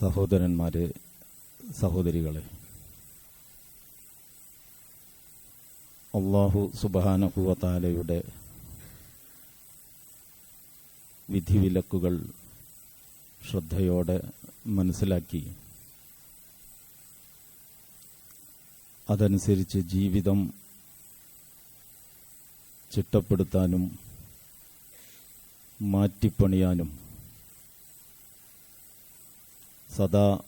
സഹോദരന്മാരെ സഹോദരികളെ. അള്ളാഹു സുബാനഹുവത്താലയുടെ വിധിവിലക്കുകൾ ശ്രദ്ധയോടെ മനസ്സിലാക്കി. അതനുസരിച്ച് ജീവിതം ചിട്ടപ്പെടുത്താനും മാറ്റിപ്പണിയാനും സദാ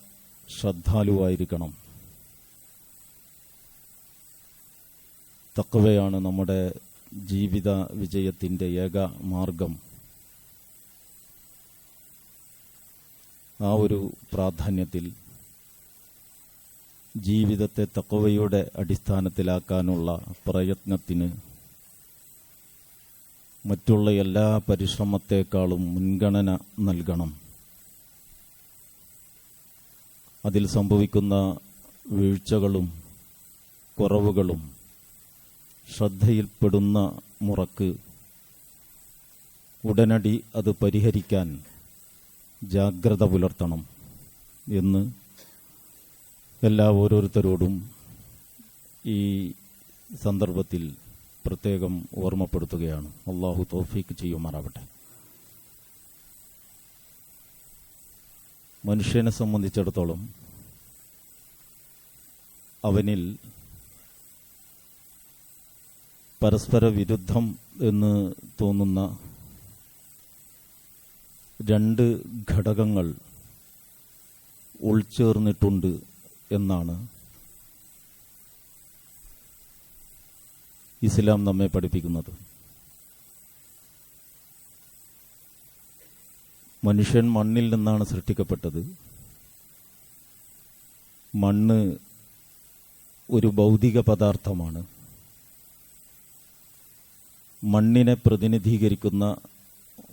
ശ്രദ്ധാലുവായിരിക്കണം. തക്കവയാണ് നമ്മുടെ ജീവിത വിജയത്തിന്റെ ഏക മാർഗം. ആ ഒരു പ്രാധാന്യത്തിൽ ജീവിതത്തെ തക്കവയുടെ അടിസ്ഥാനത്തിലാക്കാനുള്ള പ്രയത്നത്തിന് മറ്റുള്ള എല്ലാ പരിശ്രമത്തെക്കാളും മുൻഗണന നൽകണം. അതിൽ സംഭവിക്കുന്ന വീഴ്ചകളും കുറവുകളും ശ്രദ്ധയിൽപ്പെടുന്ന മുറക്ക് ഉടനടി അത് പരിഹരിക്കാൻ ജാഗ്രത പുലർത്തണം എന്ന് എല്ലാ ഓരോരുത്തരോടും ഈ സന്ദർഭത്തിൽ പ്രത്യേകം ഓർമ്മപ്പെടുത്തുകയാണ്. അള്ളാഹു തോഫീക്ക് ചെയ്യുമാറാവട്ടെ. മനുഷ്യനെ സംബന്ധിച്ചിടത്തോളം അവനിൽ പരസ്പര വിരുദ്ധം എന്ന് തോന്നുന്ന രണ്ട് ഘടകങ്ങൾ ഉൾച്ചേർന്നിട്ടുണ്ട് എന്നാണ് ഇസ്ലാം നമ്മെ പഠിപ്പിക്കുന്നത്. മനുഷ്യൻ മണ്ണിൽ നിന്നാണ് സൃഷ്ടിക്കപ്പെട്ടത്. മണ്ണ് ഒരു ഭൗതിക പദാർത്ഥമാണ്. മണ്ണിനെ പ്രതിനിധീകരിക്കുന്ന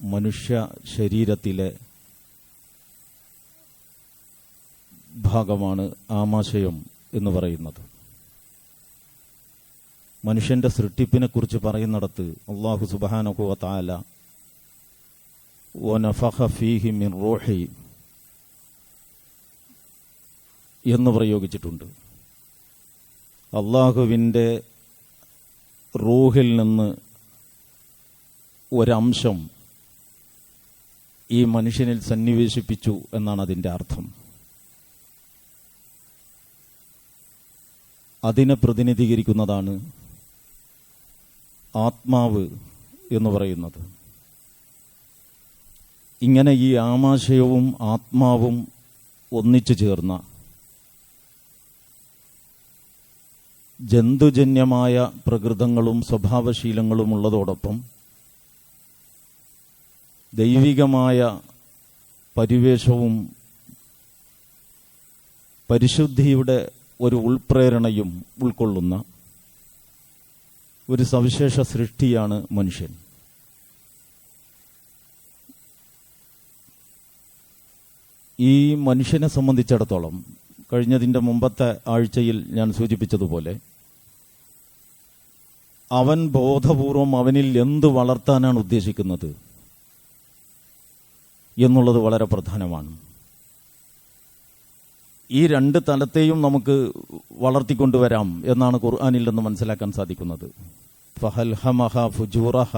മനുഷ്യ ശരീരത്തിലെ ഭാഗമാണ് ആമാശയം എന്ന് പറയുന്നത്. മനുഷ്യന്റെ സൃഷ്ടിപ്പിനെക്കുറിച്ച് പറയുന്നിടത്ത് അള്ളാഹു സുബാനഹുവ താല വനഫഹ ഫീഹി മിൻ റൂഹി എന്ന് പ്രയോഗിച്ചിട്ടുണ്ട്. അള്ളാഹുവിന്റെ റൂഹിൽ നിന്ന് ഒരംശം ഈ മനുഷ്യനിൽ സന്നിവേശിപ്പിച്ചു എന്നാണ് അതിന്റെ അർത്ഥം. അതിനെ പ്രതിനിധീകരിക്കുന്നതാണ് ആത്മാവ് എന്ന് പറയുന്നത്. ഇങ്ങനെ ഈ ആമാശയവും ആത്മാവും ഒന്നിച്ചു ചേർന്ന ജന്തുജന്യമായ പ്രകൃതങ്ങളും സ്വഭാവശീലങ്ങളും ഉള്ളതോടൊപ്പം ദൈവികമായ പരിവേഷവും പരിശുദ്ധിയുടെ ഒരു ഉൾപ്രേരണയും ഉൾക്കൊള്ളുന്ന ഒരു സവിശേഷ സൃഷ്ടിയാണ് മനുഷ്യൻ. ഈ മനുഷ്യനെ സംബന്ധിച്ചിടത്തോളം കഴിഞ്ഞതിന്റെ മുമ്പത്തെ ആഴ്ചയിൽ ഞാൻ സൂചിപ്പിച്ചതുപോലെ അവൻ ബോധപൂർവം അവനിൽ എന്ത് വളർത്താനാണ് ഉദ്ദേശിക്കുന്നത് എന്നുള്ളത് വളരെ പ്രധാനമാണ്. ഈ രണ്ട് തലത്തെയും നമുക്ക് വളർത്തിക്കൊണ്ടുവരാം എന്നാണ് ഖുർആാനിൽ നിന്ന് മനസ്സിലാക്കാൻ സാധിക്കുന്നത്. ഫഹൽഹമഹ ഫുജൂറഹ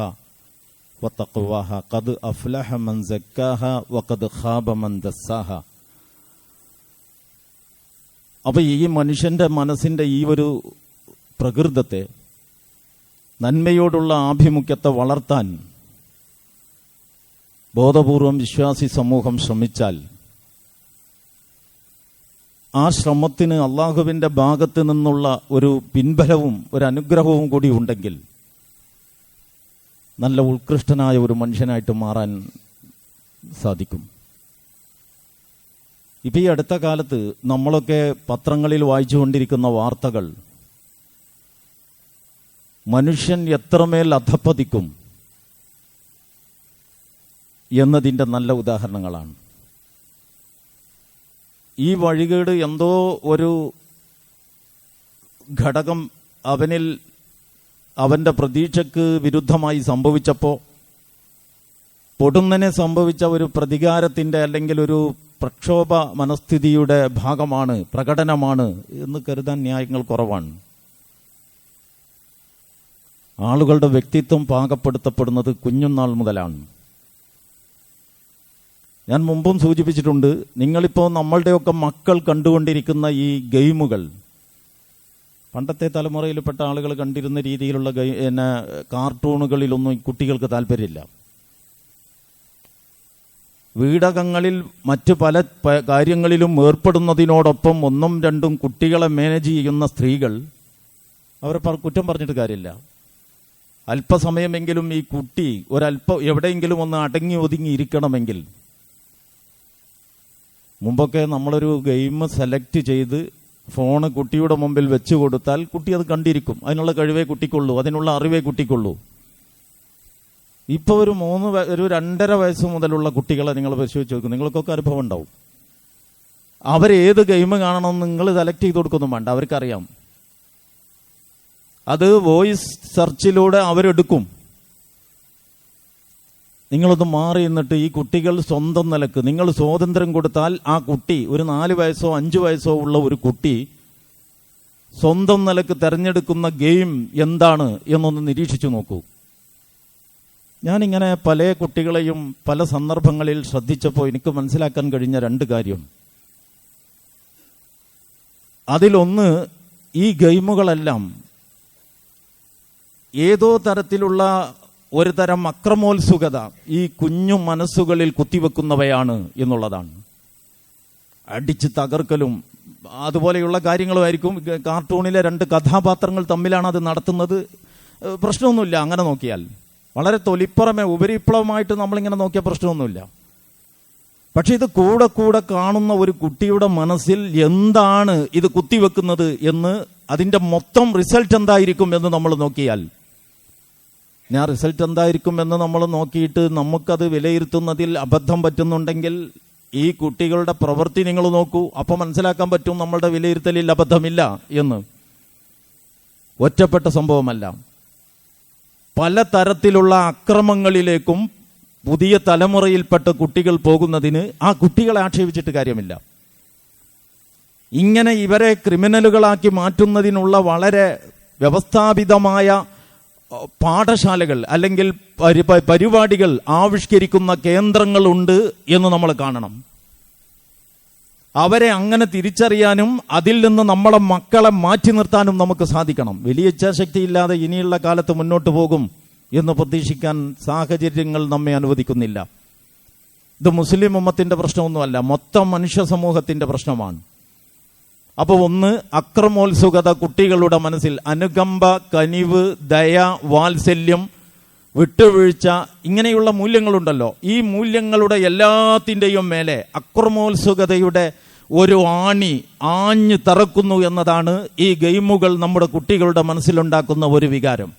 വത്തഖ്വാഹ ഖദ് അഫ്ലഹ മൻ സക്കാഹ വഖദ് ഖാബ മൻ ദസ്സാഹ അപ്പൊ ഈ മനുഷ്യന്റെ മനസ്സിന്റെ ഈ ഒരു പ്രകൃതത്തെ നന്മയോടുള്ള ആഭിമുഖ്യത്തെ വളർത്താൻ ബോധപൂർവം വിശ്വാസി സമൂഹം ശ്രമിച്ചാൽ ആ ശ്രമത്തിന് അള്ളാഹുവിന്റെ ഭാഗത്ത് നിന്നുള്ള ഒരു പിൻബലവും ഒരു അനുഗ്രഹവും കൂടി ഉണ്ടെങ്കിൽ നല്ല ഉത്കൃഷ്ടനായ ഒരു മനുഷ്യനായിട്ട് മാറാൻ സാധിക്കും. ഇപ്പം ഈ അടുത്ത കാലത്ത് നമ്മളൊക്കെ പത്രങ്ങളിൽ വായിച്ചുകൊണ്ടിരിക്കുന്ന വാർത്തകൾ മനുഷ്യൻ എത്രമേൽ അധപ്പതിക്കും എന്നതിന്റെ നല്ല ഉദാഹരണങ്ങളാണ്. ഈ വഴികേട് എന്തോ ഒരു ഘടകം അവനിൽ അവന്റെ പ്രതീക്ഷക്ക് വിരുദ്ധമായി സംഭവിച്ചപ്പോൾ പൊടുന്നനെ സംഭവിച്ച ഒരു പ്രതികാരത്തിന്റെ അല്ലെങ്കിൽ ഒരു പ്രക്ഷോഭ മനസ്ഥിതിയുടെ ഭാഗമാണ് പ്രകടനമാണ് എന്ന് കരുതാൻ ന്യായങ്ങൾ കുറവാണ്. ആളുകളുടെ വ്യക്തിത്വം പാകപ്പെടുത്തപ്പെടുന്നത് കുഞ്ഞുനാൾ മുതലാണ്. ഞാൻ മുമ്പും സൂചിപ്പിച്ചിട്ടുണ്ട് നിങ്ങളിപ്പോൾ നമ്മളുടെയൊക്കെ മക്കൾ കണ്ടുകൊണ്ടിരിക്കുന്ന ഈ ഗെയിമുകൾ പണ്ടത്തെ തലമുറയിൽപ്പെട്ട ആളുകൾ കണ്ടിരുന്ന രീതിയിലുള്ള പിന്നെ കാർട്ടൂണുകളിലൊന്നും കുട്ടികൾക്ക് താല്പര്യമില്ല. വീടകങ്ങളിൽ മറ്റ് പല കാര്യങ്ങളിലും ഏർപ്പെടുന്നതിനോടൊപ്പം ഒന്നും രണ്ടും കുട്ടികളെ മാനേജ് ചെയ്യുന്ന സ്ത്രീകൾ അവരെ കുറ്റം പറഞ്ഞിട്ട് കാര്യമില്ല. അല്പസമയമെങ്കിലും ഈ കുട്ടി ഒരല്പ എവിടെയെങ്കിലും ഒന്ന് അടങ്ങി ഒതുങ്ങി ഇരിക്കണമെങ്കിൽ മുമ്പൊക്കെ നമ്മളൊരു ഗെയിം സെലക്ട് ചെയ്ത് ഫോണ് കുട്ടിയുടെ മുമ്പിൽ വെച്ചു കൊടുത്താൽ കുട്ടി അത് കണ്ടിരിക്കും. അതിനുള്ള കഴിവേ കുട്ടിക്കുള്ളൂ. അതിനുള്ള അറിവേ കുട്ടിക്കുള്ളൂ. ഇപ്പോൾ ഒരു മൂന്ന് ഒരു രണ്ടര വയസ്സ് മുതലുള്ള കുട്ടികളെ നിങ്ങൾ പരിശോധിച്ച് നോക്കും. നിങ്ങൾക്കൊക്കെ അനുഭവം ഉണ്ടാവും അവരേത് ഗെയിം കാണണമെന്ന് നിങ്ങൾ സെലക്ട് ചെയ്ത് കൊടുക്കൊന്നും വേണ്ട. അവർക്കറിയാം. അത് വോയിസ് സെർച്ചിലൂടെ അവരെടുക്കും. നിങ്ങളൊന്ന് മാറി നിന്നിട്ട് ഈ കുട്ടികൾ സ്വന്തം നിലയ്ക്ക് നിങ്ങൾ സ്വാതന്ത്ര്യം കൊടുത്താൽ ആ കുട്ടി ഒരു നാല് വയസ്സോ അഞ്ച് വയസ്സോ ഉള്ള ഒരു കുട്ടി സ്വന്തം നിലയ്ക്ക് തിരഞ്ഞെടുക്കുന്ന ഗെയിം എന്താണ് എന്നൊന്ന് നിരീക്ഷിച്ചു നോക്കൂ. ഞാനിങ്ങനെ പല കുട്ടികളെയും പല സന്ദർഭങ്ങളിൽ ശ്രദ്ധിച്ചപ്പോൾ എനിക്ക് മനസ്സിലാക്കാൻ കഴിഞ്ഞ രണ്ട് കാര്യം. അതിലൊന്ന് ഈ ഗെയിമുകളെല്ലാം ഏതോ തരത്തിലുള്ള ഒരു തരം അക്രമോത്സുകത ഈ കുഞ്ഞു മനസ്സുകളിൽ കുത്തിവെക്കുന്നവയാണ് എന്നുള്ളതാണ്. അടിച്ച് തകർക്കലും അതുപോലെയുള്ള കാര്യങ്ങളുമായിരിക്കും കാർട്ടൂണിലെ രണ്ട് കഥാപാത്രങ്ങൾ തമ്മിലാണ് അത് നടത്തുന്നത്. പ്രശ്നമൊന്നുമില്ല അങ്ങനെ നോക്കിയാൽ. വളരെ തൊലിപ്പുറമേ ഉപരിപ്ലവമായിട്ട് നമ്മളിങ്ങനെ നോക്കിയാൽ പ്രശ്നമൊന്നുമില്ല. പക്ഷെ ഇത് കൂടെ കൂടെ കാണുന്ന ഒരു കുട്ടിയുടെ മനസ്സിൽ എന്താണ് ഇത് കുത്തിവെക്കുന്നത് എന്ന് അതിന്റെ മൊത്തം റിസൾട്ട് എന്തായിരിക്കും എന്ന് നമ്മൾ നോക്കിയാൽ ഞാൻ റിസൾട്ട് എന്തായിരിക്കും എന്ന് നമ്മൾ നോക്കിയിട്ട് നമുക്കത് വിലയിരുത്തുന്നതിൽ അബദ്ധം പറ്റുന്നുണ്ടെങ്കിൽ ഈ കുട്ടികളുടെ പ്രവൃത്തി നിങ്ങൾ നോക്കൂ. അപ്പം മനസ്സിലാക്കാൻ പറ്റും നമ്മളുടെ വിലയിരുത്തലിൽ അബദ്ധമില്ല എന്ന്. ഒറ്റപ്പെട്ട സംഭവമല്ല. പല തരത്തിലുള്ള അക്രമങ്ങളിലേക്കും പുതിയ തലമുറയിൽപ്പെട്ട കുട്ടികൾ പോകുന്നതിന് ആ കുട്ടികളെ ആക്ഷേപിച്ചിട്ട് കാര്യമില്ല. ഇങ്ങനെ ഇവരെ ക്രിമിനലുകളാക്കി മാറ്റുന്നതിനുള്ള വളരെ വ്യവസ്ഥാപിതമായ പാഠശാലകൾ അല്ലെങ്കിൽ പരിപാടികൾ ആവിഷ്കരിക്കുന്ന കേന്ദ്രങ്ങളുണ്ട് എന്ന് നമ്മൾ കാണണം. അവരെ അങ്ങനെ തിരിച്ചറിയാനും അതിൽ നിന്ന് നമ്മളെ മക്കളെ മാറ്റി നിർത്താനും നമുക്ക് സാധിക്കണം. വലിയ ഇച്ഛാശക്തിയില്ലാതെ ഇനിയുള്ള കാലത്ത് മുന്നോട്ട് പോകും എന്ന് പ്രതീക്ഷിക്കാൻ സാഹചര്യങ്ങൾ നമ്മെ അനുവദിക്കുന്നില്ല. ഇത് മുസ്ലിം ഉമ്മത്തിന്റെ പ്രശ്നമൊന്നുമല്ല. മൊത്തം മനുഷ്യ സമൂഹത്തിന്റെ പ്രശ്നമാണ്. അപ്പോൾ ഒന്ന് അക്രമോത്സുകത കുട്ടികളുടെ മനസ്സിൽ. അനുകമ്പ കനിവ് ദയ വാത്സല്യം വിട്ടുവീഴ്ച ഇങ്ങനെയുള്ള മൂല്യങ്ങളുണ്ടല്ലോ. ഈ മൂല്യങ്ങളുടെ എല്ലാത്തിന്റെയും മേലെ അക്രമോത്സുകതയുടെ ഒരു ആണി ആഞ്ഞു തറക്കുന്നു എന്നതാണ് ഈ ഗെയിമുകൾ നമ്മുടെ കുട്ടികളുടെ മനസ്സിലുണ്ടാക്കുന്ന ഒരു വികാരം.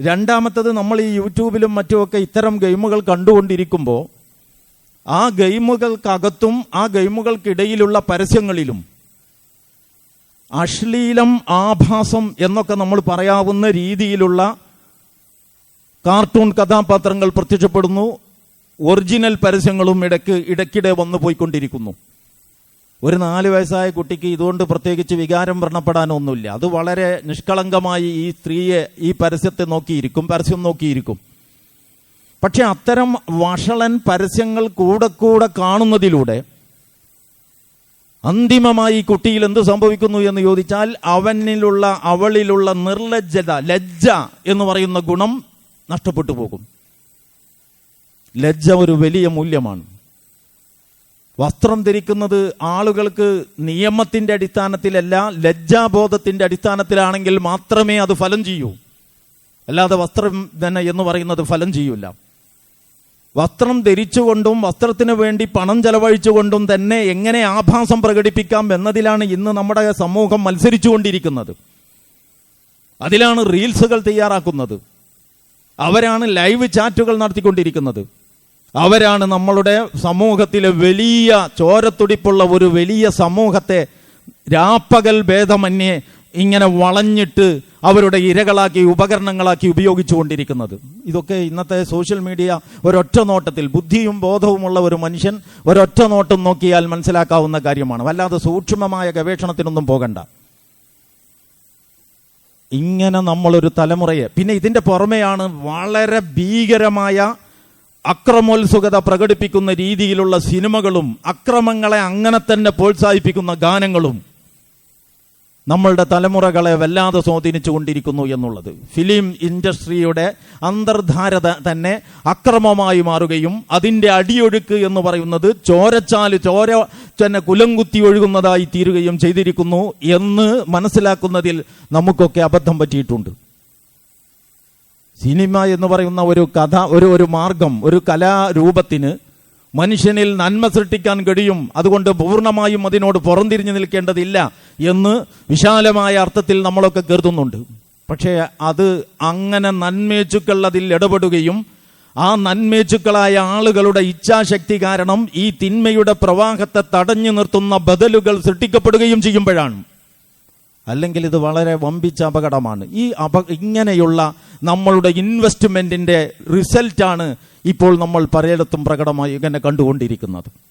രണ്ടാമത്തത് നമ്മൾ ഈ യൂട്യൂബിലും മറ്റുമൊക്കെ ഇത്തരം ഗെയിമുകൾ കണ്ടുകൊണ്ടിരിക്കുമ്പോൾ ആ ഗെയിമുകൾക്കകത്തും ആ ഗെയിമുകൾക്കിടയിലുള്ള പരസ്യങ്ങളിലും അശ്ലീലം ആഭാസം എന്നൊക്കെ നമ്മൾ പറയാവുന്ന രീതിയിലുള്ള കാർട്ടൂൺ കഥാപാത്രങ്ങൾ പ്രത്യക്ഷപ്പെടുന്നു. ഒറിജിനൽ പരസ്യങ്ങളും ഇടയ്ക്ക് ഇടയ്ക്കിടെ വന്നു പോയിക്കൊണ്ടിരിക്കുന്നു. ഒരു നാല് വയസ്സായ കുട്ടിക്ക് ഇതുകൊണ്ട് പ്രത്യേകിച്ച് വികാരം വ്രണപ്പെടാനൊന്നുമില്ല. അത് വളരെ നിഷ്കളങ്കമായി ഈ സ്ത്രീയെ ഈ പരസ്യത്തെ നോക്കിയിരിക്കും പരസ്യം നോക്കിയിരിക്കും. പക്ഷെ അത്തരം വഷളൻ പരസ്യങ്ങൾ കൂടെ കൂടെ കാണുന്നതിലൂടെ അന്തിമമായി കുട്ടിയിൽ എന്ത് സംഭവിക്കുന്നു എന്ന് ചോദിച്ചാൽ അവനിലുള്ള അവളിലുള്ള നിർലജ്ജത ലജ്ജ എന്ന് പറയുന്ന ഗുണം നഷ്ടപ്പെട്ടു പോകും. ലജ്ജ ഒരു വലിയ മൂല്യമാണ്. വസ്ത്രം ധരിക്കുന്നത് ആളുകൾക്ക് നിയമത്തിന്റെ അടിസ്ഥാനത്തിലല്ല ലജ്ജാബോധത്തിന്റെ അടിസ്ഥാനത്തിലാണെങ്കിൽ മാത്രമേ അത് ഫലം ചെയ്യൂ. അല്ലാതെ വസ്ത്രം തന്നെ എന്ന് പറയുന്നത് ഫലം ചെയ്യൂല. വസ്ത്രം ധരിച്ചുകൊണ്ടും വസ്ത്രത്തിന് വേണ്ടി പണം ചെലവഴിച്ചുകൊണ്ടും തന്നെ എങ്ങനെ ആഭാസം പ്രകടിപ്പിക്കാം എന്നതിലാണ് ഇന്ന് നമ്മുടെ സമൂഹം മത്സരിച്ചുകൊണ്ടിരിക്കുന്നത്. അതിലാണ് റീൽസുകൾ തയ്യാറാക്കുന്നത്. അവരാണ് ലൈവ് ചാറ്റുകൾ നടത്തിക്കൊണ്ടിരിക്കുന്നത്. അവരാണ് നമ്മളുടെ സമൂഹത്തിലെ വലിയ ചോരത്തുടിപ്പുള്ള ഒരു വലിയ സമൂഹത്തെ രാപ്പകൽ ഭേദമന്യേ ഇങ്ങനെ വളഞ്ഞിട്ട് അവരുടെ ഇരകളാക്കി ഉപകരണങ്ങളാക്കി ഉപയോഗിച്ചുകൊണ്ടിരിക്കുന്നത്. ഇതൊക്കെ ഇന്നത്തെ സോഷ്യൽ മീഡിയ ഒരൊറ്റ നോട്ടത്തിൽ ബുദ്ധിയും ബോധവുമുള്ള ഒരു മനുഷ്യൻ ഒരൊറ്റ നോട്ടം നോക്കിയാൽ മനസ്സിലാക്കാവുന്ന കാര്യമാണ്. വല്ലാതെ സൂക്ഷ്മമായ ഗവേഷണത്തിനൊന്നും പോകണ്ട. ഇങ്ങനെ നമ്മളൊരു തലമുറയെ പിന്നെ ഇതിന്റെ പുറമെയാണ് വളരെ ഭീകരമായ അക്രമോത്സുകത പ്രകടിപ്പിക്കുന്ന രീതിയിലുള്ള സിനിമകളും അക്രമങ്ങളെ അങ്ങനെ തന്നെ പ്രോത്സാഹിപ്പിക്കുന്ന ഗാനങ്ങളും നമ്മളുടെ തലമുറകളെ വല്ലാതെ സ്വാധീനിച്ചു കൊണ്ടിരിക്കുന്നു എന്നുള്ളത്. ഫിലിം ഇൻഡസ്ട്രിയുടെ അന്തർധാര ത- തന്നെ അക്രമമായി മാറുകയും അതിന്റെ അടിയൊഴുക്ക് എന്ന് പറയുന്നത് ചോരച്ചാൽ ചോര തന്നെ കുലംകുത്തി ഒഴുകുന്നതായി തീരുകയും ചെയ്തിരിക്കുന്നു എന്ന് മനസ്സിലാക്കുന്നതിൽ നമുക്കൊക്കെ അബദ്ധം പറ്റിയിട്ടുണ്ട്. സിനിമ എന്ന് പറയുന്ന ഒരു കഥ ഒരു ഒരു മാർഗം ഒരു കലാരൂപത്തിന് മനുഷ്യനിൽ നന്മ സൃഷ്ടിക്കാൻ കഴിയും. അതുകൊണ്ട് പൂർണമായും അതിനോട് പുറംതിരിഞ്ഞു നിൽക്കേണ്ടതില്ല. എന്ന് വിശാലമായ അർത്ഥത്തിൽ നമ്മളൊക്കെ കരുതുന്നുണ്ട്. പക്ഷേ അത് അങ്ങനെ നന്മേച്ചുക്കൾ അതിൽ ഇടപെടുകയും ആ നന്മേച്ചുക്കളായ ആളുകളുടെ ഇച്ഛാശക്തി കാരണം ഈ തിന്മയുടെ പ്രവാഹത്തെ തടഞ്ഞു നിർത്തുന്ന ബദലുകൾ സൃഷ്ടിക്കപ്പെടുകയും ചെയ്യുമ്പോഴാണ്. അല്ലെങ്കിൽ ഇത് വളരെ വമ്പിച്ച അപകടമാണ്. ഈ അപ ഇങ്ങനെയുള്ള നമ്മളുടെ ഇൻവെസ്റ്റ്മെന്റിന്റെ റിസൾട്ടാണ് ഇപ്പോൾ നമ്മൾ പലയിടത്തും പ്രകടമായി ഇങ്ങനെ കണ്ടുകൊണ്ടിരിക്കുന്നത്.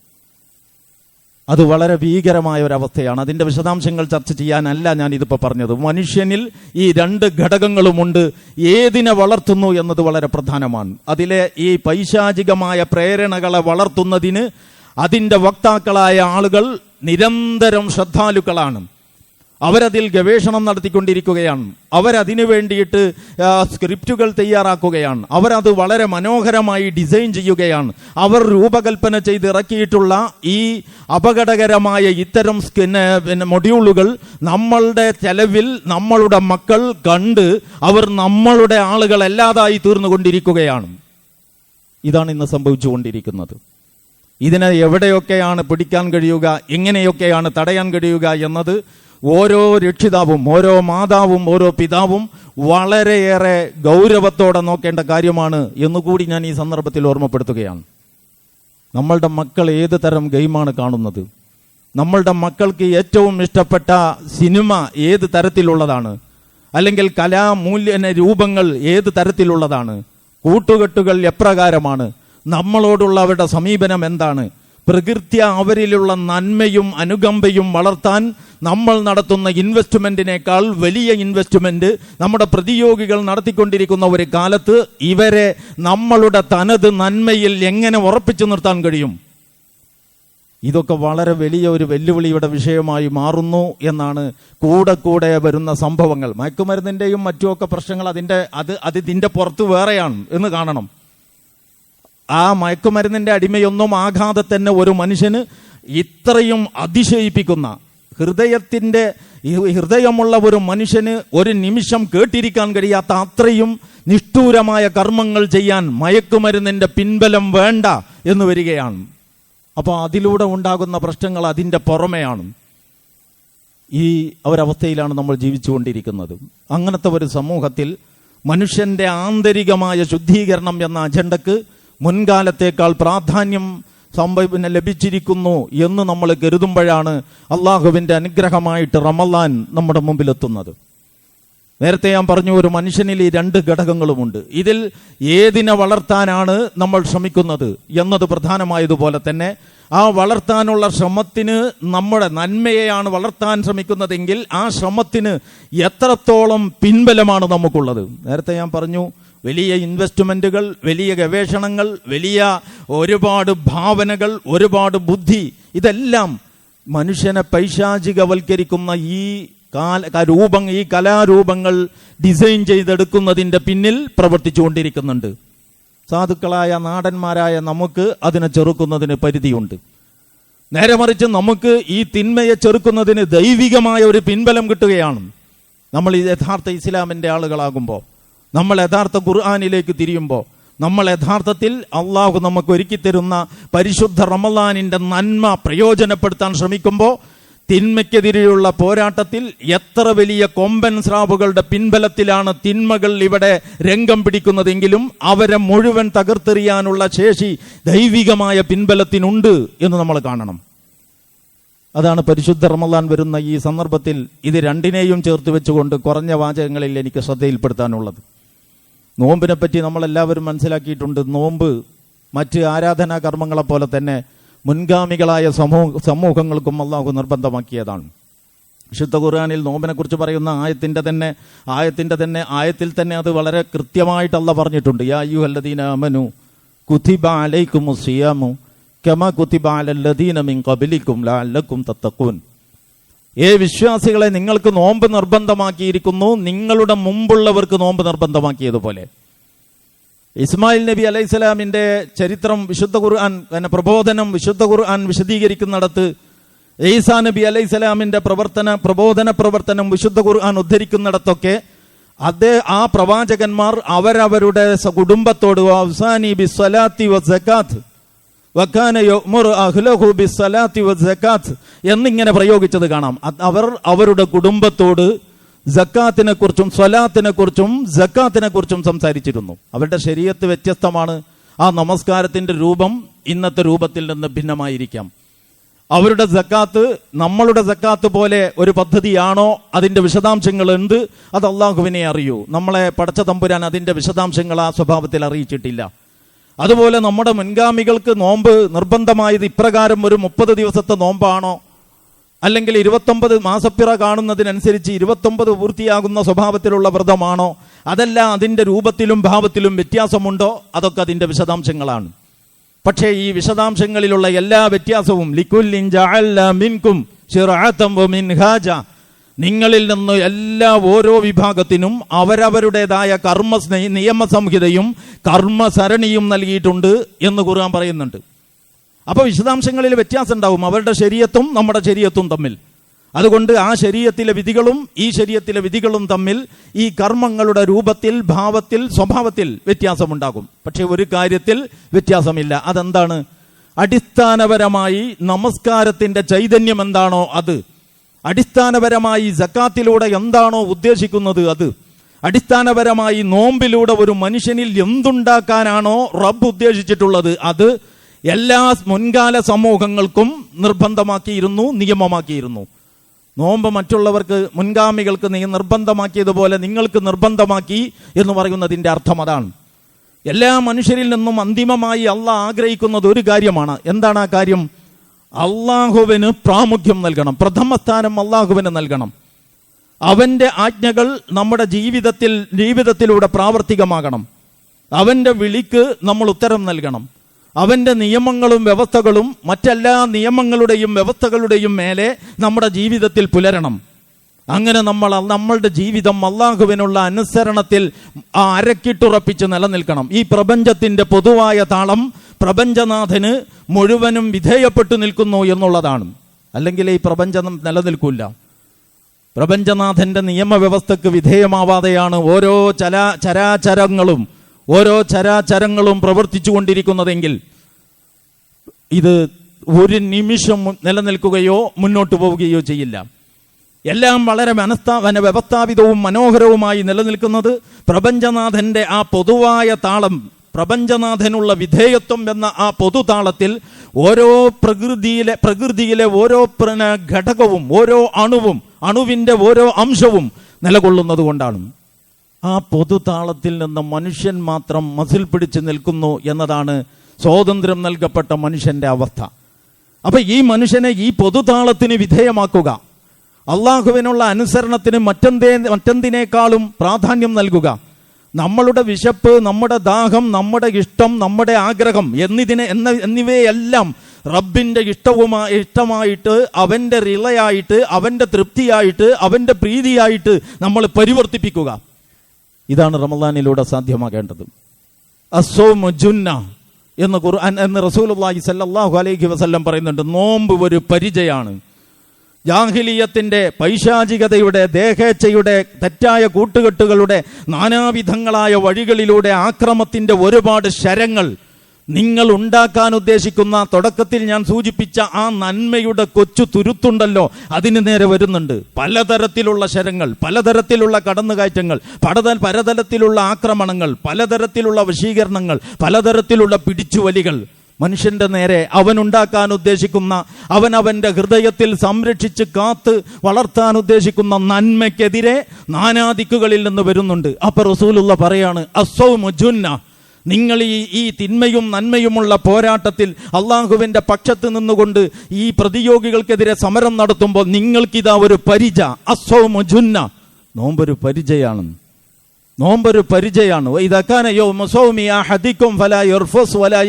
അത് വളരെ ഭീകരമായ ഒരവസ്ഥയാണ് അതിന്റെ വിശദാംശങ്ങൾ ചർച്ച ചെയ്യാനല്ല ഞാൻ ഇതിപ്പോൾ പറഞ്ഞത്. മനുഷ്യനിൽ ഈ രണ്ട് ഘടകങ്ങളുമുണ്ട്. ഏതിനെ വളർത്തുന്നു എന്നത് വളരെ പ്രധാനമാണ്. അതിലെ ഈ പൈശാചികമായ പ്രേരണകളെ വളർത്തുന്നതിന് അതിന്റെ വക്താക്കളായ ആളുകൾ നിരന്തരം ശ്രദ്ധാലുക്കളാണ്. അവരതിൽ ഗവേഷണം നടത്തിക്കൊണ്ടിരിക്കുകയാണ്. അവരതിനു വേണ്ടിയിട്ട് സ്ക്രിപ്റ്റുകൾ തയ്യാറാക്കുകയാണ്. അവരത് വളരെ മനോഹരമായി ഡിസൈൻ ചെയ്യുകയാണ്. അവർ രൂപകൽപ്പന ചെയ്ത് ഇറക്കിയിട്ടുള്ള ഈ അപകടകരമായ ഇത്തരം പിന്നെ മൊഡ്യൂളുകൾ നമ്മളുടെ ചെലവിൽ നമ്മളുടെ മക്കൾ കണ്ട് അവർ നമ്മളുടെ ആളുകളല്ലാതായി തീർന്നുകൊണ്ടിരിക്കുകയാണ്. ഇതാണ് ഇന്ന് സംഭവിച്ചുകൊണ്ടിരിക്കുന്നത്. ഇതിനെ എവിടെയൊക്കെയാണ് പിടിക്കാൻ കഴിയുക എങ്ങനെയൊക്കെയാണ് തടയാൻ കഴിയുക എന്നത് ഓരോ രക്ഷിതാവും ഓരോ മാതാവും ഓരോ പിതാവും വളരെയേറെ ഗൗരവത്തോടെ നോക്കേണ്ട കാര്യമാണ് എന്നുകൂടി ഞാൻ ഈ സന്ദർഭത്തിൽ ഓർമ്മപ്പെടുത്തുകയാണ്. നമ്മളുടെ മക്കൾ ഏത് തരം ഗെയിമാണ് കാണുന്നത്? നമ്മളുടെ മക്കൾക്ക് ഏറ്റവും ഇഷ്ടപ്പെട്ട സിനിമ ഏത് തരത്തിലുള്ളതാണ്? അല്ലെങ്കിൽ കലാമൂല്യന രൂപങ്ങൾ ഏത് തരത്തിലുള്ളതാണ്? കൂട്ടുകെട്ടുകൾ എപ്രകാരമാണ്? നമ്മളോടുള്ള അവരുടെ സമീപനം എന്താണ്? പ്രകൃത്യ അവരിലുള്ള നന്മയും അനുകമ്പയും വളർത്താൻ നമ്മൾ നടത്തുന്ന ഇൻവെസ്റ്റ്മെന്റിനേക്കാൾ വലിയ ഇൻവെസ്റ്റ്മെന്റ് നമ്മുടെ പ്രതിയോഗികൾ നടത്തിക്കൊണ്ടിരിക്കുന്ന ഒരു കാലത്ത് ഇവരെ നമ്മളുടെ തനത് നന്മയിൽ എങ്ങനെ ഉറപ്പിച്ചു നിർത്താൻ കഴിയും? ഇതൊക്കെ വളരെ വലിയ ഒരു വെല്ലുവിളിയുടെ വിഷയമായി മാറുന്നു എന്നാണ് കൂടെ കൂടെ വരുന്ന സംഭവങ്ങൾ. മയക്കുമരുന്നിന്റെയും മറ്റുമൊക്കെ പ്രശ്നങ്ങൾ അതിന്റെ അത് അത് ഇതിന്റെ പുറത്ത് വേറെയാണ് എന്ന് കാണണം. ആ മയക്കുമരുന്നിന്റെ അടിമയൊന്നും ആകാതെ തന്നെ ഒരു മനുഷ്യന് ഇത്രയും അതിശയിപ്പിക്കുന്ന ഹൃദയത്തിന്റെ ഈ ഹൃദയമുള്ള ഒരു മനുഷ്യന് ഒരു നിമിഷം കേട്ടിരിക്കാൻ കഴിയാത്ത അത്രയും നിഷ്ഠൂരമായ കർമ്മങ്ങൾ ചെയ്യാൻ മയക്കുമരുന്നിന്റെ പിൻബലം വേണ്ട എന്ന് വരികയാണ്. അപ്പോൾ അതിലൂടെ ഉണ്ടാകുന്ന പ്രശ്നങ്ങൾ അതിന്റെ പുറമെയാണ്. ഈ ഒരവസ്ഥയിലാണ് നമ്മൾ ജീവിച്ചുകൊണ്ടിരിക്കുന്നത്. അങ്ങനത്തെ ഒരു സമൂഹത്തിൽ മനുഷ്യന്റെ ആന്തരികമായ ശുദ്ധീകരണം എന്ന അജണ്ടക്ക് മുൻകാലത്തേക്കാൾ പ്രാധാന്യം സംഭവ ലഭിച്ചിരിക്കുന്നു എന്ന് നമ്മൾ കരുതുമ്പോഴാണ് അള്ളാഹുവിന്റെ അനുഗ്രഹമായിട്ട് റമലാൻ നമ്മുടെ മുമ്പിലെത്തുന്നത്. നേരത്തെ ഞാൻ പറഞ്ഞു ഒരു മനുഷ്യനിൽ ഈ രണ്ട് ഘടകങ്ങളുമുണ്ട്. ഇതിൽ ഏതിനെ വളർത്താനാണ് നമ്മൾ ശ്രമിക്കുന്നത് എന്നത് പ്രധാനമായതുപോലെ തന്നെ ആ വളർത്താനുള്ള ശ്രമത്തിന് നമ്മുടെ നന്മയെയാണ് വളർത്താൻ ശ്രമിക്കുന്നതെങ്കിൽ ആ ശ്രമത്തിന് എത്രത്തോളം പിൻബലമാണ് നമുക്കുള്ളത്? നേരത്തെ ഞാൻ പറഞ്ഞു വലിയ ഇൻവെസ്റ്റ്മെന്റുകൾ വലിയ ഗവേഷണങ്ങൾ വലിയ ഒരുപാട് ഭാവനകൾ ഒരുപാട് ബുദ്ധി ഇതെല്ലാം മനുഷ്യനെ പൈശാചികവൽക്കരിക്കുന്ന ഈ കാല രൂപം ഈ കലാരൂപങ്ങൾ ഡിസൈൻ ചെയ്തെടുക്കുന്നതിന്റെ പിന്നിൽ പ്രവർത്തിച്ചുകൊണ്ടിരിക്കുന്നുണ്ട്. സാധുക്കളായ നാടന്മാരായ നമുക്ക് അതിനെ ചെറുക്കുന്നതിന് പരിധിയുണ്ട്. നേരെ മറിച്ച് നമുക്ക് ഈ തിന്മയെ ചെറുക്കുന്നതിന് ദൈവികമായ ഒരു പിൻബലം കിട്ടുകയാണ്. നമ്മൾ ഈ യഥാർത്ഥ ഇസ്ലാമിന്റെ ആളുകളാകുമ്പോൾ. നമ്മൾ യഥാർത്ഥ ഖുർആാനിലേക്ക് തിരിയുമ്പോൾ നമ്മൾ യഥാർത്ഥത്തിൽ അള്ളാഹു നമുക്ക് ഒരുക്കി തരുന്ന പരിശുദ്ധ റമലാനിന്റെ നന്മ പ്രയോജനപ്പെടുത്താൻ ശ്രമിക്കുമ്പോൾ തിന്മയ്ക്കെതിരെയുള്ള പോരാട്ടത്തിൽ എത്ര വലിയ കൊമ്പൻ സ്രാവുകളുടെ പിൻബലത്തിലാണ് തിന്മകൾ ഇവിടെ രംഗം പിടിക്കുന്നതെങ്കിലും അവരെ മുഴുവൻ തകർത്തെറിയാനുള്ള ശേഷി ദൈവികമായ പിൻബലത്തിനുണ്ട് എന്ന് നമ്മൾ കാണണം. അതാണ് പരിശുദ്ധ റമദാൻ വരുന്ന ഈ സന്ദർഭത്തിൽ ഇത് രണ്ടിനെയും ചേർത്ത് വെച്ചുകൊണ്ട് കുറഞ്ഞ വാചകങ്ങളിൽ എനിക്ക് ശ്രദ്ധയിൽപ്പെടുത്താനുള്ളത്. നോമ്പിനെ പറ്റി നമ്മളെല്ലാവരും മനസ്സിലാക്കിയിട്ടുണ്ട്. നോമ്പ് മറ്റ് ആരാധനാ കർമ്മങ്ങളെ പോലെ തന്നെ മുൻഗാമികളായ സമൂഹ സമൂഹങ്ങൾക്കും അള്ളാഹു നിർബന്ധമാക്കിയതാണ്. വിശുദ്ധ ഖുർആാനിൽ നോമ്പിനെക്കുറിച്ച് പറയുന്ന ആയത്തിന്റെ തന്നെ ആയത്തിന്റെ തന്നെ ആയത്തിൽ തന്നെ അത് വളരെ കൃത്യമായിട്ട് അല്ല പറഞ്ഞിട്ടുണ്ട്. യാ യു അല്ലദീന അമനു കുതിബ അലൈക്കും സിയാമു കമ കുതിബ അലല്ലദീന മിൻ തത്തക്കൂൻ ലഅല്ലക്കും തത്തഖൂൻ. ഏ വിശ്വാസികളെ നിങ്ങൾക്ക് നോമ്പ് നിർബന്ധമാക്കിയിരിക്കുന്നു. നിങ്ങളുടെ മുമ്പുള്ളവർക്ക് നോമ്പ് നിർബന്ധമാക്കിയതുപോലെ. ഇസ്മായിൽ നബി അലൈഹിസ്സലാമിന്റെ ചരിത്രം വിശുദ്ധ ഖുർആൻ പിന്നെ പ്രബോധനം വിശുദ്ധ ഖുർആൻ വിശദീകരിക്കുന്നിടത്ത് ഈസാ നബി അലൈഹിസ്സലാമിന്റെ പ്രവർത്തന പ്രബോധന പ്രവർത്തനം വിശുദ്ധ ഖുർആൻ ഉദ്ധരിക്കുന്നിടത്തൊക്കെ അതേ ആ പ്രവാചകന്മാർ അവരവരുടെ കുടുംബത്തോട് അവസാനി ബി സ്വലാത്തി വ എന്നിങ്ങനെ പ്രയോഗിച്ചത് കാണാം. അവർ അവരുടെ കുടുംബത്തോട് ജക്കാത്തിനെ കുറിച്ചും സ്വലാത്തിനെ കുറിച്ചും ജക്കാത്തിനെ കുറിച്ചും സംസാരിച്ചിരുന്നു. അവരുടെ ശരീരത്ത് വ്യത്യസ്തമാണ്. ആ നമസ്കാരത്തിന്റെ രൂപം ഇന്നത്തെ രൂപത്തിൽ നിന്ന് ഭിന്നമായിരിക്കാം. അവരുടെ ജക്കാത്ത് നമ്മളുടെ ജക്കാത്ത് പോലെ ഒരു പദ്ധതിയാണോ? അതിന്റെ വിശദാംശങ്ങൾ ഉണ്ട് അത് അള്ളാഹുവിനെ അറിയൂ. നമ്മളെ പടച്ച തമ്പുരാൻ അതിന്റെ വിശദാംശങ്ങൾ ആ സ്വഭാവത്തിൽ അറിയിച്ചിട്ടില്ല. അതുപോലെ നമ്മുടെ മുൻഗാമികൾക്ക് നോമ്പ് നിർബന്ധമായത് ഇപ്രകാരം ഒരു മുപ്പത് ദിവസത്തെ നോമ്പാണോ? അല്ലെങ്കിൽ ഇരുപത്തൊമ്പത് മാസപ്പിറ കാണുന്നതിനനുസരിച്ച് ഇരുപത്തൊമ്പത് പൂർത്തിയാകുന്ന സ്വഭാവത്തിലുള്ള വ്രതമാണോ? അതല്ല അതിന്റെ രൂപത്തിലും ഭാവത്തിലും വ്യത്യാസമുണ്ടോ? അതൊക്കെ അതിന്റെ വിശദാംശങ്ങളാണ്. പക്ഷേ ഈ വിശദാംശങ്ങളിലുള്ള എല്ലാ വ്യത്യാസവും ലിക്കുല്ലിൻ മിൻകും നിങ്ങളിൽ നിന്ന് എല്ലാ ഓരോ വിഭാഗത്തിനും അവരവരുടേതായ കർമ്മ നിയമസംഹിതയും കർമ്മസരണിയും നൽകിയിട്ടുണ്ട് എന്ന് ഖുർആൻ പറയുന്നുണ്ട്. അപ്പോൾ വിശദാംശങ്ങളിൽ വ്യത്യാസം ഉണ്ടാവും അവരുടെ ശരീരത്തും നമ്മുടെ ശരീരത്തും തമ്മിൽ. അതുകൊണ്ട് ആ ശരീരത്തിലെ വിധികളും ഈ ശരീരത്തിലെ വിധികളും തമ്മിൽ ഈ കർമ്മങ്ങളുടെ രൂപത്തിൽ ഭാവത്തിൽ സ്വഭാവത്തിൽ വ്യത്യാസമുണ്ടാകും. പക്ഷേ ഒരു കാര്യത്തിൽ വ്യത്യാസമില്ല. അതെന്താണ്? അടിസ്ഥാനപരമായി നമസ്കാരത്തിന്റെ ചൈതന്യം എന്താണോ അത്. അടിസ്ഥാനപരമായി ജക്കാത്തിലൂടെ എന്താണോ ഉദ്ദേശിക്കുന്നത് അത്. അടിസ്ഥാനപരമായി നോമ്പിലൂടെ ഒരു മനുഷ്യനിൽ എന്തുണ്ടാക്കാനാണോ റബ്ബ് ഉദ്ദേശിച്ചിട്ടുള്ളത് അത് എല്ലാ മുൻകാല സമൂഹങ്ങൾക്കും നിർബന്ധമാക്കിയിരുന്നു നിയമമാക്കിയിരുന്നു. നോമ്പ് മറ്റുള്ളവർക്ക് മുൻഗാമികൾക്ക് നീ നിർബന്ധമാക്കിയതുപോലെ നിങ്ങൾക്ക് നിർബന്ധമാക്കി എന്ന് പറയുന്നതിന്റെ അർത്ഥം അതാണ്. എല്ലാ മനുഷ്യരിൽ നിന്നും അന്തിമമായി അള്ള ആഗ്രഹിക്കുന്നത് ഒരു കാര്യമാണ്. എന്താണ് ആ കാര്യം? അള്ളാഹുവിന് പ്രാമുഖ്യം നൽകണം. പ്രഥമസ്ഥാനം അള്ളാഹുവിന് നൽകണം. അവന്റെ ആജ്ഞകൾ നമ്മുടെ ജീവിതത്തിൽ ജീവിതത്തിലൂടെ പ്രാവർത്തികമാകണം. അവന്റെ വിളിക്ക് നമ്മൾ ഉത്തരം നൽകണം. അവന്റെ നിയമങ്ങളും വ്യവസ്ഥകളും മറ്റെല്ലാ നിയമങ്ങളുടെയും വ്യവസ്ഥകളുടെയും മേലെ നമ്മുടെ ജീവിതത്തിൽ പുലരണം. അങ്ങനെ നമ്മൾ നമ്മളുടെ ജീവിതം അള്ളാഹുവിനുള്ള അനുസരണത്തിൽ അരക്കിട്ടുറപ്പിച്ച് നിലനിൽക്കണം. ഈ പ്രപഞ്ചത്തിന്റെ പൊതുവായ താളം പ്രപഞ്ചനാഥന് മുഴുവനും വിധേയപ്പെട്ടു നിൽക്കുന്നു എന്നുള്ളതാണ്. അല്ലെങ്കിൽ ഈ പ്രപഞ്ചം നിലനിൽക്കില്ല. പ്രപഞ്ചനാഥന്റെ നിയമവ്യവസ്ഥക്ക് വിധേയമാവാതെയാണ് ഓരോ ചല ചരാചരങ്ങളും ഓരോ ചരാചരങ്ങളും പ്രവർത്തിച്ചു കൊണ്ടിരിക്കുന്നതെങ്കിൽ ഇത് ഒരു നിമിഷം നിലനിൽക്കുകയോ മുന്നോട്ട് പോവുകയോ ചെയ്യില്ല. എല്ലാം വളരെ മനസ്ഥാപന വ്യവസ്ഥാപിതവും മനോഹരവുമായി നിലനിൽക്കുന്നത് പ്രപഞ്ചനാഥന്റെ ആ പൊതുവായ താളം പ്രപഞ്ചനാഥനുള്ള വിധേയത്വം എന്ന ആ പൊതുതാളത്തിൽ ഓരോ പ്രകൃതിയിലെ പ്രകൃതിയിലെ ഓരോ ഘടകവും ഓരോ അണുവും അണുവിന്റെ ഓരോ അംശവും നിലകൊള്ളുന്നത് കൊണ്ടാണ്. ആ പൊതുതാളത്തിൽ നിന്ന് മനുഷ്യൻ മാത്രം മസിൽ പിടിച്ച് നിൽക്കുന്നു എന്നതാണ് സ്വാതന്ത്ര്യം നൽകപ്പെട്ട മനുഷ്യന്റെ അവസ്ഥ. അപ്പൊ ഈ മനുഷ്യനെ ഈ പൊതുതാളത്തിന് വിധേയമാക്കുക. അള്ളാഹുവിനുള്ള അനുസരണത്തിന് മറ്റെന്തേ മറ്റെന്തിനേക്കാളും പ്രാധാന്യം നൽകുക. നമ്മളുടെ വിശപ്പ് നമ്മുടെ ദാഹം നമ്മുടെ ഇഷ്ടം നമ്മുടെ ആഗ്രഹം എന്നിതിനെ എന്ന എന്നിവയെല്ലാം റബ്ബിന്റെ ഇഷ്ടവുമായി ഇഷ്ടമായിട്ട് അവന്റെ റിളയായിട്ട് അവന്റെ തൃപ്തിയായിട്ട് അവന്റെ പ്രീതിയായിട്ട് നമ്മൾ പരിവർത്തിപ്പിക്കുക. ഇതാണ് റമദാനിലൂടെ സാധ്യമാകേണ്ടത്. അസോ ജുന്ന എന്ന് ഖുർആൻ എന്ന് റസൂലുള്ളാഹി സല്ലല്ലാഹു അലൈഹി വസല്ലം പറയുന്നുണ്ട് നോമ്പ് ഒരു പരിചയാണ്. ജാഹിലീയത്തിന്റെ പൈശാചികതയുടെ ദേഹേച്ഛയുടെ തെറ്റായ കൂട്ടുകെട്ടുകളുടെ നാനാവിധങ്ങളായ വഴികളിലൂടെ ആക്രമത്തിന്റെ ഒരുപാട് ശരങ്ങൾ നിങ്ങൾ ഉണ്ടാക്കാൻ ഉദ്ദേശിക്കുന്ന തുടക്കത്തിൽ ഞാൻ സൂചിപ്പിച്ച ആ നന്മയുടെ കൊച്ചു തുരുത്തുണ്ടല്ലോ അതിന് നേരെ വരുന്നുണ്ട്. പലതരത്തിലുള്ള ശരങ്ങൾ പലതരത്തിലുള്ള കടന്നുകയറ്റങ്ങൾ പടത പലതരത്തിലുള്ള ആക്രമണങ്ങൾ പലതരത്തിലുള്ള വശീകരണങ്ങൾ പലതരത്തിലുള്ള പിടിച്ചുവലികൾ. മനുഷ്യന്റെ നേരെ അവൻ ഉണ്ടാക്കാൻ ഉദ്ദേശിക്കുന്ന അവൻ അവന്റെ ഹൃദയത്തിൽ സംരക്ഷിച്ച് കാത്ത് വളർത്താൻ ഉദ്ദേശിക്കുന്ന നന്മയ്ക്കെതിരെ നാനാദിക്കുകളിൽ നിന്ന് വരുന്നുണ്ട്. അപ്പൊ റസൂലുള്ള പറയാണ് അസൗമുജുന്ന നിങ്ങൾ ഈ ഈ തിന്മയും നന്മയുമുള്ള പോരാട്ടത്തിൽ അള്ളാഹുവിന്റെ പക്ഷത്ത് നിന്നുകൊണ്ട് ഈ പ്രതിയോഗികൾക്കെതിരെ സമരം നടത്തുമ്പോൾ നിങ്ങൾക്കിതാ ഒരു പരിച. അസൗമുജുന്ന നോമ്പൊരു പരിചയാണ് നോമ്പൊരു പരിചയാണ്. വൈദക്കാന മസോമിയ ഹദിക്കും ഫലാ യർഫസ് വലാ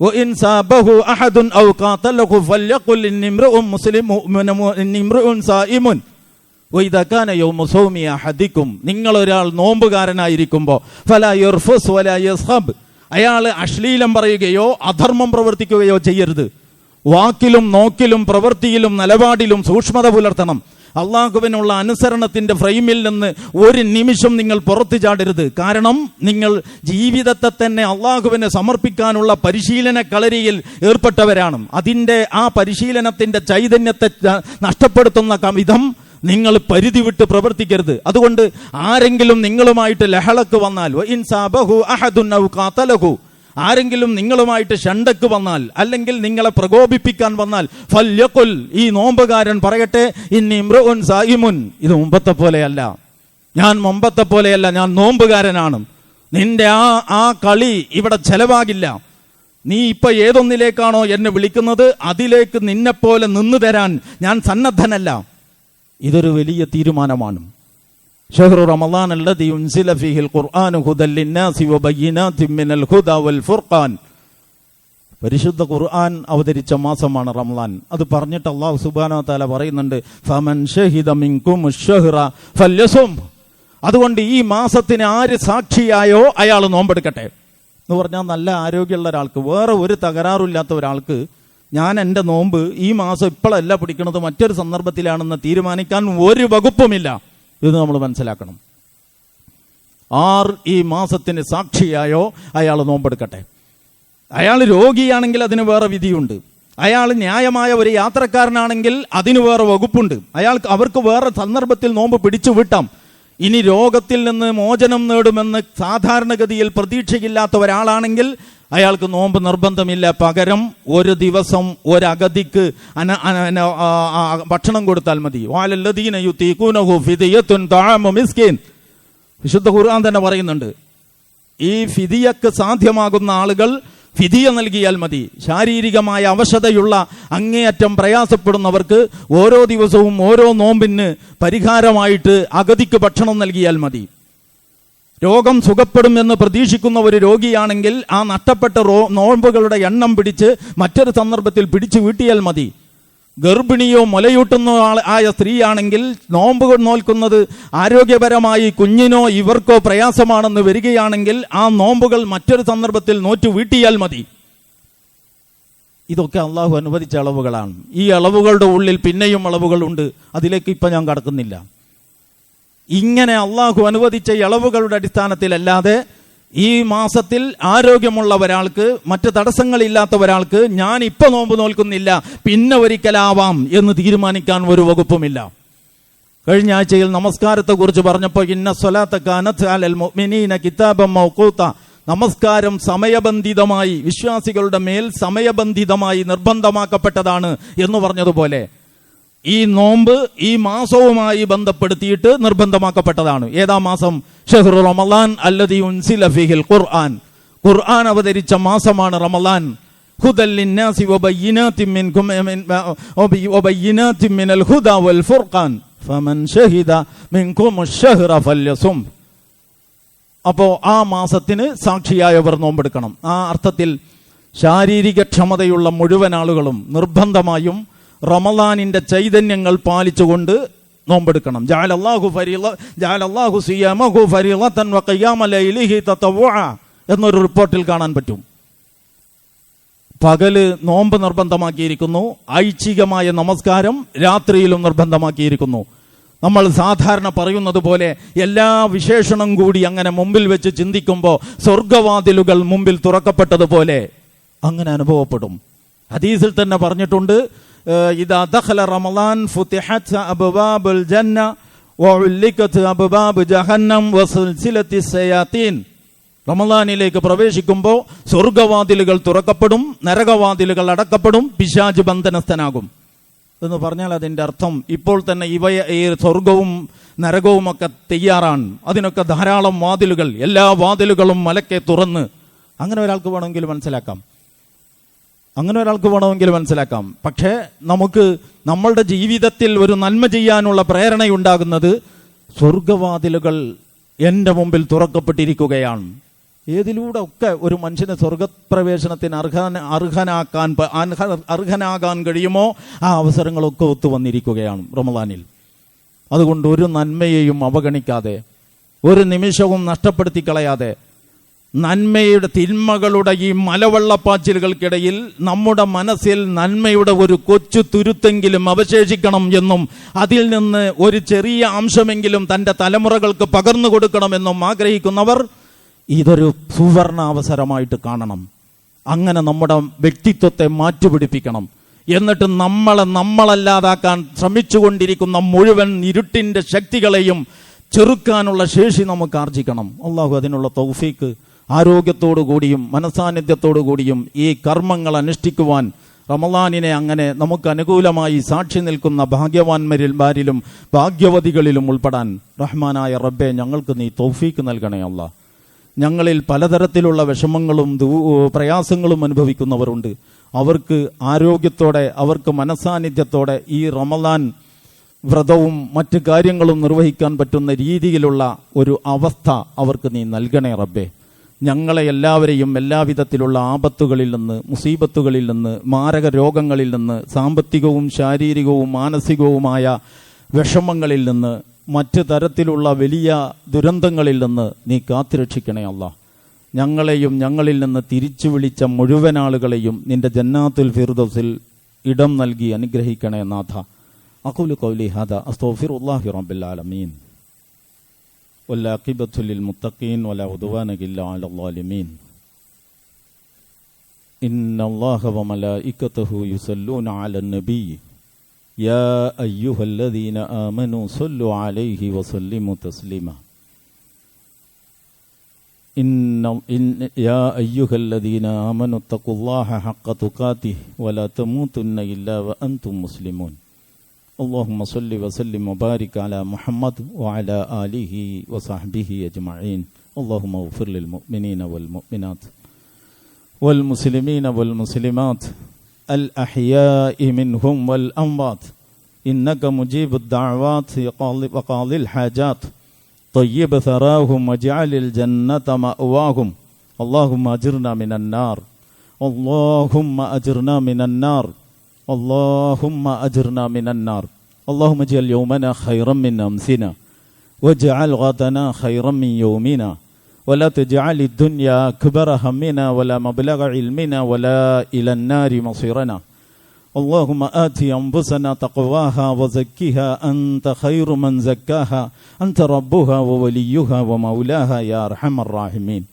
وإن سابه أحد أو قاتله فليقل إني امرؤ مسلم مؤمن إني امرؤ صائم وإذا كان يوم صوم أحدكم നിങ്ങൾ ഒരാൾ നോമ്പുകാരനായിരിക്കുമ്പോൾ ഫലാ യർഫസ് വലാ യസ്ഖബ് അയാൾ അശ്ലീലം പറയുകയോ അധർമ്മം പ്രവർത്തിക്കുകയോ ചെയ്യരുത് വാക്കിലും നോക്കിലും പ്രവൃത്തിയിലും നിലപാടിലും സൂക്ഷ്മത പുലർത്തണം അള്ളാഹുവിനുള്ള അനുസരണത്തിന്റെ ഫ്രെയിമിൽ നിന്ന് ഒരു നിമിഷം നിങ്ങൾ പുറത്തു ചാടരുത്. കാരണം നിങ്ങൾ ജീവിതത്തെ തന്നെ അള്ളാഹുവിനെ സമർപ്പിക്കാനുള്ള പരിശീലന കളരിയിൽ ഏർപ്പെട്ടവരാണ്. അതിന്റെ ആ പരിശീലനത്തിന്റെ ചൈതന്യത്തെ നഷ്ടപ്പെടുത്തുന്ന വിധം നിങ്ങൾ പരിധി വിട്ട് പ്രവർത്തിക്കരുത്. അതുകൊണ്ട് ആരെങ്കിലും നിങ്ങളുമായിട്ട് ലഹളക്ക് വന്നാൽ ആരെങ്കിലും നിങ്ങളുമായിട്ട് ഷണ്ടക്ക് വന്നാൽ അല്ലെങ്കിൽ നിങ്ങളെ പ്രകോപിപ്പിക്കാൻ വന്നാൽ ഫല്യക്കുൽ ഈ നോമ്പുകാരൻ പറയട്ടെ ഇനി മൃഗുൻ സായിമുൻ ഇത് മുമ്പത്തെ പോലെയല്ല. ഞാൻ മുമ്പത്തെ പോലെയല്ല ഞാൻ നോമ്പുകാരനാണ്. നിന്റെ ആ ആ കളി ഇവിടെ ചെലവാകില്ല. നീ ഇപ്പൊ ഏതൊന്നിലേക്കാണോ എന്നെ വിളിക്കുന്നത് അതിലേക്ക് നിന്നെപ്പോലെ നിന്നു തരാൻ ഞാൻ സന്നദ്ധനല്ല. ഇതൊരു വലിയ തീരുമാനമാണ്. شهر رمضان الذي ഉൻസില فيه ഖുർആനു هدى للناس وبينات മിനൽ الهدى والفرقان ഫുർഖാൻ. പരിശുദ്ധ ഖുർആൻ അവതരിച്ച മാസമാണ് റംലാൻ അത് പറഞ്ഞിട്ട് അള്ളാഹു സുബാനോ താല പറയുന്നുണ്ട് ഫമൻ ഷഹിദ അതുകൊണ്ട് ഈ മാസത്തിന് ആര് സാക്ഷിയായോ അയാൾ നോമ്പെടുക്കട്ടെ. എന്ന് പറഞ്ഞാൽ നല്ല ആരോഗ്യമുള്ള ഒരാൾക്ക് വേറെ ഒരു തകരാറില്ലാത്ത ഒരാൾക്ക് ഞാൻ എന്റെ നോമ്പ് ഈ മാസം ഇപ്പോഴല്ല പിടിക്കുന്നത് മറ്റൊരു സന്ദർഭത്തിലാണെന്ന് തീരുമാനിക്കാൻ ഒരു വകുപ്പുമില്ല. ഇത് നമ്മൾ മനസ്സിലാക്കണം. ആർ ഈ മാസത്തിന് സാക്ഷിയായോ? അയാൾ നോമ്പെടുക്കട്ടെ. അയാൾ രോഗിയാണെങ്കിൽ അതിന് വേറെ വിധിയുണ്ട്. അയാൾ ന്യായമായ ഒരു യാത്രക്കാരനാണെങ്കിൽ അതിന് വേറെ വകുപ്പുണ്ട്. അയാൾക്ക് അവർക്ക് വേറെ സന്ദർഭത്തിൽ നോമ്പ് പിടിച്ചു വിട്ടാം. ഇനി രോഗത്തിൽ നിന്ന് മോചനം നേടുമെന്ന് സാധാരണഗതിയിൽ പ്രതീക്ഷയില്ലാത്ത ഒരാളാണെങ്കിൽ അയാൾക്ക് നോമ്പ് നിർബന്ധമില്ല. പകരം ഒരു ദിവസം ഒരഗതിക്ക് അന ഭക്ഷണം കൊടുത്താൽ മതി. മിസ്കിൻ. വിശുദ്ധ ഖുർആൻ തന്നെ പറയുന്നുണ്ട്. ഈ ഫിദിയക്ക് സാധ്യമാകുന്ന ആളുകൾ ഫിതിയ നൽകിയാൽ മതി. ശാരീരികമായ അവശതയുള്ള അങ്ങേയറ്റം പ്രയാസപ്പെടുന്നവർക്ക് ഓരോ ദിവസവും ഓരോ നോമ്പിന് പരിഹാരമായിട്ട് അഗതിക്ക് ഭക്ഷണം നൽകിയാൽ മതി. രോഗം സുഖപ്പെടും എന്ന് പ്രതീക്ഷിക്കുന്ന ഒരു രോഗിയാണെങ്കിൽ ആ നഷ്ടപ്പെട്ട റോ- നോമ്പുകളുടെ എണ്ണം പിടിച്ച് മറ്റൊരു സന്ദർഭത്തിൽ പിടിച്ചു വീട്ടിയാൽ മതി. ഗർഭിണിയോ മുലയൂട്ടുന്ന ആയ സ്ത്രീയാണെങ്കിൽ നോമ്പുകൾ നോൽക്കുന്നത് ആരോഗ്യപരമായി കുഞ്ഞിനോ ഇവർക്കോ പ്രയാസമാണെന്ന് വരികയാണെങ്കിൽ ആ നോമ്പുകൾ മറ്റൊരു സന്ദർഭത്തിൽ നോറ്റു വീട്ടിയാൽ മതി. ഇതൊക്കെ അള്ളാഹു അനുവദിച്ച അളവുകളാണ്. ഈ അളവുകളുടെ ഉള്ളിൽ പിന്നെയും അളവുകളുണ്ട്. അതിലേക്ക് ഇപ്പം ഞാൻ കടക്കുന്നില്ല. ഇങ്ങനെ അള്ളാഹു അനുവദിച്ച ഇളവുകളുടെ അടിസ്ഥാനത്തിലല്ലാതെ ഈ മാസത്തിൽ ആരോഗ്യമുള്ള ഒരാൾക്ക് മറ്റ് തടസ്സങ്ങളില്ലാത്ത ഒരാൾക്ക് ഞാൻ ഇപ്പൊ നോമ്പ് നോൽക്കുന്നില്ല പിന്നെ ഒരിക്കലാവാം എന്ന് തീരുമാനിക്കാൻ ഒരു വകുപ്പുമില്ല. കഴിഞ്ഞ ആഴ്ചയിൽ നമസ്കാരത്തെ കുറിച്ച് പറഞ്ഞപ്പോൾ ഇന്ന സ്വലാത്ത നമസ്കാരം സമയബന്ധിതമായി വിശ്വാസികളുടെ മേൽ സമയബന്ധിതമായി നിർബന്ധമാക്കപ്പെട്ടതാണ് എന്ന് പറഞ്ഞതുപോലെ ഈ നോമ്പ് ഈ മാസവുമായി ബന്ധപ്പെടുത്തിയിട്ട് നിർബന്ധമാക്കപ്പെട്ടതാണ്. ഏതാ മാസം? ഷെഹ്റു റമലാൻ അല്ലതി ഉൻസിൽ ഫിഹിൽ ഖുർആൻ. ഖുർആൻ അവതരിച്ച മാസമാണ് റമലാൻ. അപ്പോ ആ മാസത്തിന് സാക്ഷിയായവർ നോമ്പെടുക്കണം. ആ അർത്ഥത്തിൽ ശാരീരിക ക്ഷമതയുള്ള മുഴുവൻ ആളുകളും നിർബന്ധമായും റമലാനിന്റെ ചൈതന്യങ്ങൾ പാലിച്ചുകൊണ്ട് നോമ്പെടുക്കണം. ജാൽ അള്ളാഹു ഫരീല ജാൽ അള്ളാഹു സിയാമഹു ഫരീല തൻ ലൈലിഹി തത്തവ എന്നൊരു റിപ്പോർട്ടിൽ കാണാൻ പറ്റും. പകൽ നോമ്പ് നിർബന്ധമാക്കിയിരിക്കുന്നു ഐച്ഛികമായ നമസ്കാരം രാത്രിയിലും നിർബന്ധമാക്കിയിരിക്കുന്നു. നമ്മൾ സാധാരണ പറയുന്നത് പോലെ എല്ലാ വിശേഷണം കൂടി അങ്ങനെ മുമ്പിൽ വെച്ച് ചിന്തിക്കുമ്പോൾ സ്വർഗവാതിലുകൾ മുമ്പിൽ തുറക്കപ്പെട്ടതുപോലെ അങ്ങനെ അനുഭവപ്പെടും. ഹദീസിൽ തന്നെ പറഞ്ഞിട്ടുണ്ട് ഇദാ ദഖല റമളാൻ ഫുതിഹത് അബ്വാബുൽ ജന്ന വഉല്ലിക്കത് അബ്വാബ് ജഹന്നം വസൽസിലത്തി സയാത്തീൻ റമദാനിലേക്ക് പ്രവേശിക്കുമ്പോൾ സ്വർഗവാതിലുകൾ തുറക്കപ്പെടും നരകവാതിലുകൾ അടക്കപ്പെടും പിശാജ് ബന്ധനസ്ഥനാകും. എന്ന് പറഞ്ഞാൽ അതിന്റെ അർത്ഥം ഇപ്പോൾ തന്നെ ഇവയെ ഈ സ്വർഗവും നരകവും ഒക്കെ തയ്യാറാണ്. അതിനൊക്കെ ധാരാളം വാതിലുകൾ എല്ലാ വാതിലുകളും മലക്കെ തുറന്ന്. അങ്ങനെ ഒരാൾക്ക് വേണമെങ്കിൽ മനസ്സിലാക്കാം. അങ്ങനെ ഒരാൾക്ക് വേണമെങ്കിൽ മനസ്സിലാക്കാം. പക്ഷേ നമുക്ക് നമ്മളുടെ ജീവിതത്തിൽ ഒരു നന്മ ചെയ്യാനുള്ള പ്രേരണയുണ്ടാകുന്നത് സ്വർഗവാതിലുകൾ എന്റെ മുമ്പിൽ തുറക്കപ്പെട്ടിരിക്കുകയാണ്. ഏതിലൂടെ ഒക്കെ ഒരു മനുഷ്യനെ സ്വർഗപ്രവേശനത്തിന് അർഹന അർഹനാക്കാൻ അർഹനാകാൻ കഴിയുമോ? ആ അവസരങ്ങളൊക്കെ ഒത്തു വന്നിരിക്കുകയാണ് റമദാനിൽ. അതുകൊണ്ട് ഒരു നന്മയെയും അവഗണിക്കാതെ ഒരു നിമിഷവും നഷ്ടപ്പെടുത്തി കളയാതെ നന്മയുടെ തിന്മകളുടെ ഈ മലവെള്ളപ്പാച്ചിലുകൾക്കിടയിൽ നമ്മുടെ മനസ്സിൽ നന്മയുടെ ഒരു കൊച്ചു തുരുത്തെങ്കിലും അവശേഷിക്കണം എന്നും അതിൽ നിന്ന് ഒരു ചെറിയ അംശമെങ്കിലും തന്റെ തലമുറകൾക്ക് പകർന്നു കൊടുക്കണമെന്നും ആഗ്രഹിക്കുന്നവർ ഇതൊരു സുവർണ അവസരമായിട്ട് കാണണം. അങ്ങനെ നമ്മുടെ വ്യക്തിത്വത്തെ മാറ്റുപിടിപ്പിക്കണം. എന്നിട്ട് നമ്മളെ നമ്മളല്ലാതാക്കാൻ ശ്രമിച്ചുകൊണ്ടിരിക്കുന്ന മുഴുവൻ ഇരുട്ടിന്റെ ശക്തികളെയും ചെറുക്കാനുള്ള ശേഷി നമുക്ക് ആർജിക്കണം. അള്ളാഹു അതിനുള്ള തൗഫീക്ക് ആരോഗ്യത്തോടു കൂടിയും മനസാന്നിധ്യത്തോടു കൂടിയും ഈ കർമ്മങ്ങൾ അനുഷ്ഠിക്കുവാൻ റമലാനിനെ അങ്ങനെ നമുക്ക് അനുകൂലമായി സാക്ഷി നിൽക്കുന്ന ഭാഗ്യവാന്മരിൽ ബാരിലും ഭാഗ്യവതികളിലും ഉൾപ്പെടാൻ റഹ്മാനായ റബ്ബെ ഞങ്ങൾക്ക് നീ തൗഫീക്ക് നൽകണേ അല്ല ഞങ്ങളിൽ പലതരത്തിലുള്ള വിഷമങ്ങളും പ്രയാസങ്ങളും അനുഭവിക്കുന്നവരുണ്ട്. അവർക്ക് ആരോഗ്യത്തോടെ അവർക്ക് മനസാന്നിധ്യത്തോടെ ഈ റമലാൻ വ്രതവും മറ്റു കാര്യങ്ങളും നിർവഹിക്കാൻ പറ്റുന്ന രീതിയിലുള്ള ഒരു അവസ്ഥ അവർക്ക് നീ നൽകണേ റബ്ബേ. ഞങ്ങളെ എല്ലാവരെയും എല്ലാവിധത്തിലുള്ള ആപത്തുകളിൽ നിന്ന് മുസീബത്തുകളിൽ നിന്ന് മാരക രോഗങ്ങളിൽ നിന്ന് സാമ്പത്തികവും ശാരീരികവും മാനസികവുമായ വിഷമങ്ങളിൽ നിന്ന് മറ്റ് തരത്തിലുള്ള വലിയ ദുരന്തങ്ങളിൽ നിന്ന് നീ കാത്തുരക്ഷിക്കണേ അല്ല. ഞങ്ങളെയും ഞങ്ങളിൽ നിന്ന് തിരിച്ചു വിളിച്ച മുഴുവൻ ആളുകളെയും നിന്റെ ജന്നാത്തുൽ ഫിർദൗസിൽ ഇടം നൽകി അനുഗ്രഹിക്കണേ നാഥ. അഖൂലു ഖൗലി ഹാദാ അസ്തഗ്ഫിറുല്ലാഹി റബ്ബിൽ ആലമീൻ. والعاقبة للمتقين ولا عدوان إلا على الظالمين. إن الله وملائكته يصلون على النبي. يا أيها الذين آمنوا صلوا عليه وسلموا تسليما. إن, إن يا أيها الذين آمنوا اتقوا الله حق تقاته ولا تموتن إلا وأنتم مسلمون. اللهم صل وسلم وبارك على محمد وعلى آله وصحبه أجمعين. اللهم اغفر للمؤمنين والمؤمنات والمسلمين والمسلمات الأحياء منهم والأموات. إنك مجيب الدعوات وقاضي الحاجات. طيب ثراهم واجعل الجنة مأواهم. اللهم أجرنا من النار. اللهم أجرنا من النار. اللهم أجرنا من النار. اللهم اجعل يومنا خيرا من أمسنا. واجعل غدنا خيرا من يومنا. ولا تجعل الدنيا أكبر همنا ولا مبلغ علمنا ولا إلى النار مصيرنا. اللهم آت أنفسنا تقواها وزكها. أنت خير من زكاها. أنت ربها ووليها ومولاها يا أرحم الراحمين.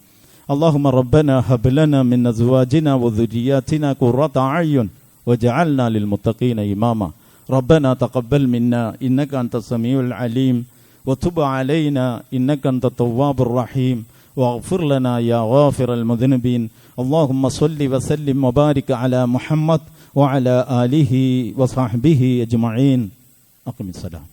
اللهم ربنا هب لنا من أزواجنا وذرياتنا قرة أعين. وجعلنا للمتقين إماما. ربنا تقبل منا إنك أنت السميع العليم. وتب علينا إنك أنت التواب الرحيم. واغفر لنا يا غافر المذنبين. اللهم صل وسلم وبارك على محمد وعلى آله وصحبه أجمعين. أقم الصلاة.